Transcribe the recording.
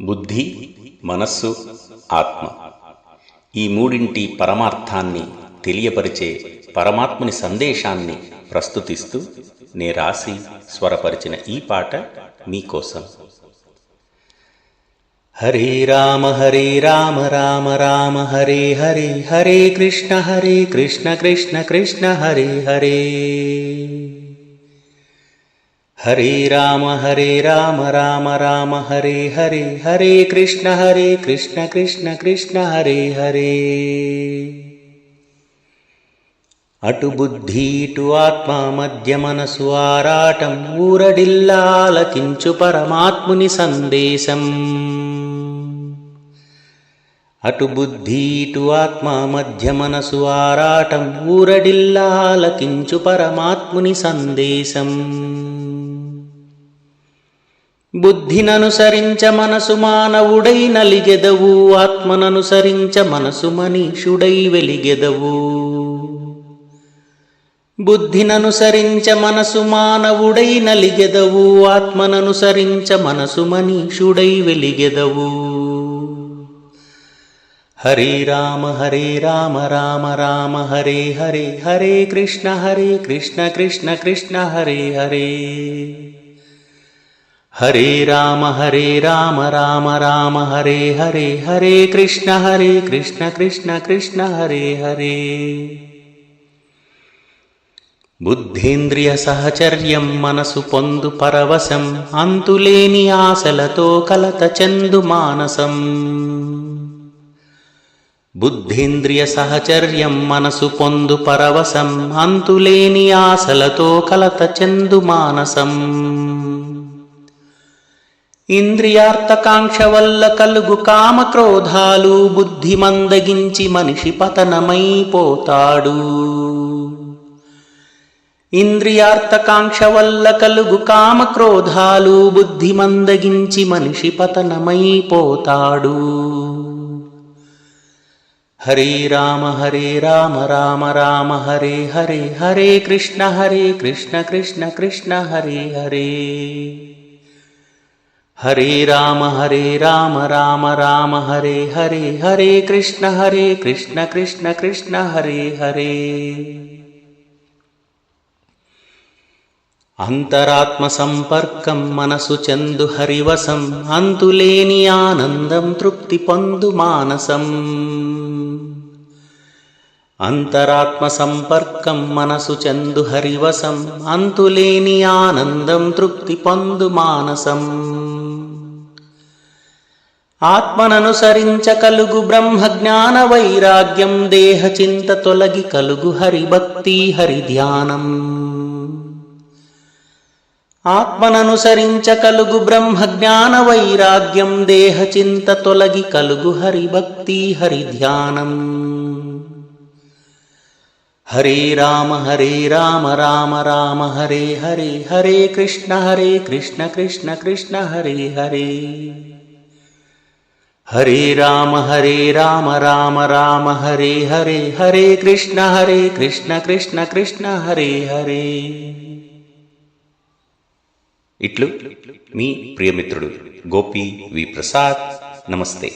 బుద్ధి మనస్సు ఆత్మ. ఈ మూడింటి పరమార్థాన్ని తెలియపరిచే పరమాత్ముని సందేశాన్ని ప్రస్తుతిస్తూ నే రాసి స్వరపరిచిన ఈ పాట మీకోసం హరే రామ హరే రామ రామ రామ హరే హరే హరే కృష్ణ హరే కృష్ణ కృష్ణ కృష్ణ హరే హరే. హరే రామ హరే రామ రామ రామ హరే హరే హరే కృష్ణ హరే కృష్ణ కృష్ణ కృష్ణ హరే హరే. అటు బుద్ధి ఇటు ఆత్మ మధ్య మనసు ఆరాటం ఊరడిల్లాలకించు పరమాత్ముని సందేశం. అటు బుద్ధి ఇటు ఆత్మ మధ్య మనసు ఆరాటం ఊరడిల్లాలకించు పరమాత్ముని సందేశం. బుద్ధిననుసరించ మనసు మానవుడై నలిగెదవు ఆత్మననుసరించ మనసు మనీషుడై వెలిగెదవు. బుద్ధిననుసరించ మనసు మానవుడై నలిగెదవు ఆత్మననుసరించ మనసు మనీషుడై వెలిగెదవు. హరే రామ హరే రామ రామ రామ హరే హరే హరే కృష్ణ హరే కృష్ణ కృష్ణ కృష్ణ హరే హరే. హరే రామ హరే రామ రామ రామ హరే హరే హరే కృష్ణ హరే కృష్ణ కృష్ణ కృష్ణ హరే హరే. బుద్ధేంద్రియ సహచర్యం మనసు పొందు పరవశం అంతులేని ఆశలతో కలత చెందు మానసం. బుద్ధేంద్రియ సహచర్యం మనసు పొందు పరవశం అంతులేని ఆశలతో కలత చెందు మానసం. ఇంద్రియార్థకాంక్ష వల్ల కలుగు కామక్రోధాలు బుద్ధి మందగించి మనిషి పతనమైపోతాడు. ఇంద్రియార్థకాంక్ష వల్ల కలుగు కామక్రోధాలు బుద్ధి మందగించి మనిషి పతనమైపోతాడు. హరే రామ హరే రామ రామ రామ హరే హరే హరే కృష్ణ హరే కృష్ణ కృష్ణ కృష్ణ హరే హరే. హరే రామ హరే రామ రామ రామ హరే హరే హరే కృష్ణ హరే కృష్ణ కృష్ణ కృష్ణ హరే హరే. అంతరాత్మ సంపర్కం మనసు చందు హరివసం అంతులేని ఆనందం తృప్తి పొందు మానసం. అంతరాత్మ సంపర్కం మనసు చందు హరివసం అంతులేని ఆనందం తృప్తి పొందు మానసం. ఆత్మననుసరించ కలుగు బ్రహ్మ జ్ఞాన వైరాగ్యం దేహ చింత తొలగి కలుగు హరిభక్తి హరి ధ్యానం ఆత్మననుసరించ కలుగు బ్రహ్మ జ్ఞాన వైరాగ్యం దేహ చింత తొలగి కలుగు హరిభక్తి హరి ధ్యానం హరే రామ హరే రామ రామ రామ హరే హరే హరే కృష్ణ హరే కృష్ణ కృష్ణ కృష్ణ హరే హరే. హరే రామ హరే రామ రామ రామ హరే హరే హరే కృష్ణ హరే కృష్ణ కృష్ణ కృష్ణ హరే హరే. ఇట్లు మీ ప్రియమిత్రుడు గోపి వి ప్రసాద్. నమస్తే.